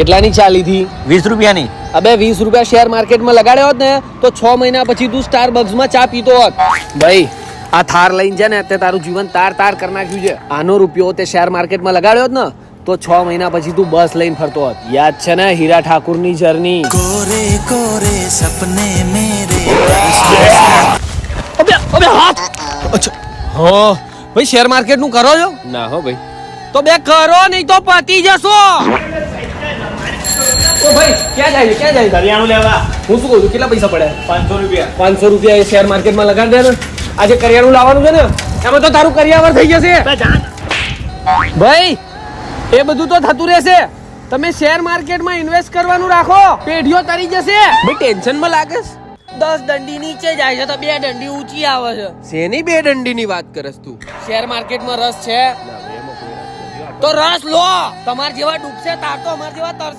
કેટલાની ચાલી લીધી? વીસ રૂપિયાની. અબે વીસ રૂપિયા શેર માર્કેટમાં લગાડ્યો હોત ને તો છ મહિના પછી તું સ્ટાર બગ્સમાં ચા પીતો હોત. ભાઈ આ થાર લઈને છે ને તે તારું જીવન તાર તાર કરી નાખ્યું છે. આનો રૂપિયો તે શેર માર્કેટમાં લગાડ્યો હોત ને તો છ મહિના પછી તું બસ લઈને ફરતો હોત. યાદ છે ને હીરા ઠાકુરની જર્ની કોરે કોરે સપને મેરે. અબે અબે હાથ! અચ્છા. હો ભાઈ શેર માર્કેટનું કરો છો? ના હો ભાઈ. તો બે કરો નહીં તો પતી જશો. ક્યાં જાય છે? ક્યાં જાય કરિયાણું લેવા. હું શું કહું છું? કેટલા પૈસા પડે? પાંચસો રૂપિયા. પાંચસો રૂપિયા એ શેર માર્કેટમાં લગાડી દે ને. આજે કરિયાણું લાવવાનું છે ને એમાં તો તારું કરિયાવર થઈ જશે. ભાઈ એ બધું તો થતું રહેશે. તમે શેર માર્કેટમાં ઇન્વેસ્ટ કરવાનું રાખો. પેઢીઓ તરી જશે. ભાઈ ટેન્શનમાં લાગે દસ દંડી નીચે જાય છે તો બે દંડી ઊંચી આવે છે. શેની બે દંડીની વાત કરસ તું? શેર માર્કેટમાં રસ છે. તો રસ લો. તમાર જેવા ડૂબશે તાર તો અમાર જેવા તરશે.